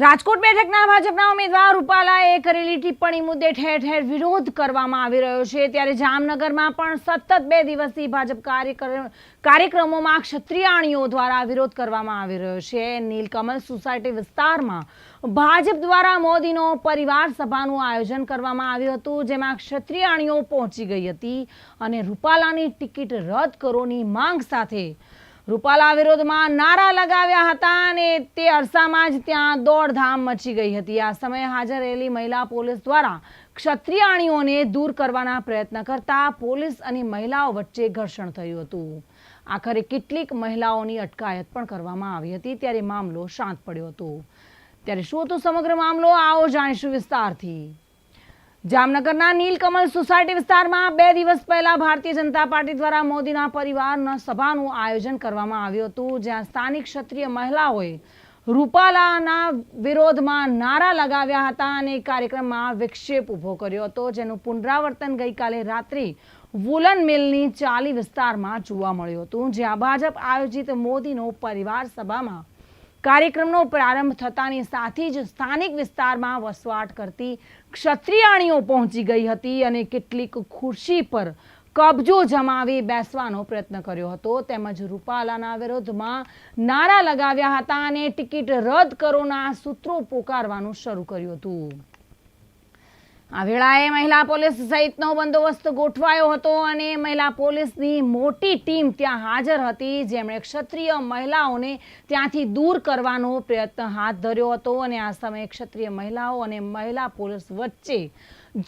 રાજકોટ બેઠકના ભાજપના ઉમેદવાર રૂપાલાએ કરેલી ટિપ્પણી મુદ્દે ઠેર ઠેર વિરોધ કરવામાં આવી રહ્યો છે. ત્યારે જામનગરમાં પણ સતત બે દિવસથી ભાજપ કાર્યકર- કાર્યક્રમોમાં ક્ષત્રિયાણીઓ દ્વારા વિરોધ કરવામાં આવી રહ્યો છે. નીલકમલ સોસાયટી વિસ્તારમાં ભાજપ દ્વારા મોદીનો પરિવાર સભાનું આયોજન કરવામાં આવ્યું હતું, જેમાં ક્ષત્રિયાણીઓ પહોંચી ગઈ હતી અને રૂપાલાની ટિકિટ રદ કરોની માંગ સાથે રૂપાલા વિરોધમાં નારા લગાવ્યા હતા અને તે અરસામાં જ ત્યાં દોડધામ મચી ગઈ હતી. આ સમયે હાજર રહેલી મહિલા પોલીસ દ્વારા ક્ષત્રિયાણીઓને દૂર કરવાના પ્રયત્ન કરતા પોલીસ અને મહિલાઓ વચ્ચે ઘર્ષણ થયું હતું. આખરે કેટલીક મહિલાઓની અટકાયત પણ કરવામાં આવી હતી ત્યારે મામલો શાંત પડ્યો હતો. ત્યારે શું હતો સમગ્ર મામલો? આવો જાણીશું વિસ્તારથી. જામનગરના નીલકમલ સોસાયટી વિસ્તારમાં બે દિવસ પહેલા ભારતીય જનતા પાર્ટી દ્વારા મોદીના પરિવારના સભાનું આયોજન કરવામાં આવ્યું હતું, જ્યાં સ્થાનિક ક્ષત્રિય મહિલાઓએ રૂપાલાના વિરોધમાં નારા લગાવ્યા હતા અને કાર્યક્રમમાં વિક્ષેપ ઊભો કર્યો હતો, જેનું પુનરાવર્તન ગઈકાલે રાત્રે વુલન મિલની ચાલી વિસ્તારમાં જોવા મળ્યું હતું, જ્યાં ભાજપ આયોજિત મોદીનો પરિવાર સભામાં કાર્યક્રમનો પ્રારંભ થતાની સાથે જ સ્થાનિક વિસ્તારમાં વસવાટ કરતી ક્ષત્રિયાણીઓ પહોંચી ગઈ હતી અને કેટલીક ખુરશી પર કબજો જમાવી બેસવાનો પ્રયત્ન કર્યો હતો. તેમજ રૂપાલાના વિરોધમાં નારા લગાવ્યા હતા અને ટિકિટ રદ કરોના સૂત્રો પોકારવાનું શરૂ કર્યું હતું. આ વેળાએ મહિલા પોલીસ સહિતનો બંદોબસ્ત ગોઠવાયો હતો અને મહિલા પોલીસની મોટી ટીમ ત્યાં હાજર હતી. જેમણે ક્ષત્રિય મહિલાઓને ત્યાંથી દૂર કરવાનો પ્રયત્ન હાથ ધર્યો હતો અને આ સમયે ક્ષત્રિય મહિલાઓ અને મહિલા પોલીસ વચ્ચે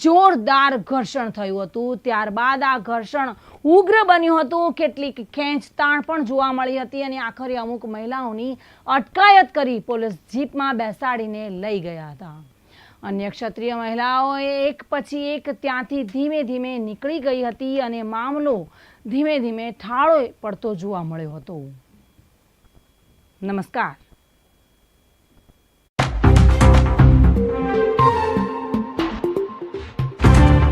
જોરદાર ઘર્ષણ થયું હતું. ત્યારબાદ આ ઘર્ષણ ઉગ્ર બન્યું હતું. કેટલીક ખેંચતાણ પણ જોવા મળી હતી અને આખરે અમુક મહિલાઓની અટકાયત કરી પોલીસ જીપમાં બેસાડીને લઈ ગયા હતા. અન્ય ક્ષત્રિય મહિલાઓએ એક પછી એક ત્યાંથી ધીમે ધીમે નીકળી ગઈ હતી અને મામલો ધીમે ધીમે ઠાળો પડતો જોવા મળ્યો હતો. નમસ્કાર.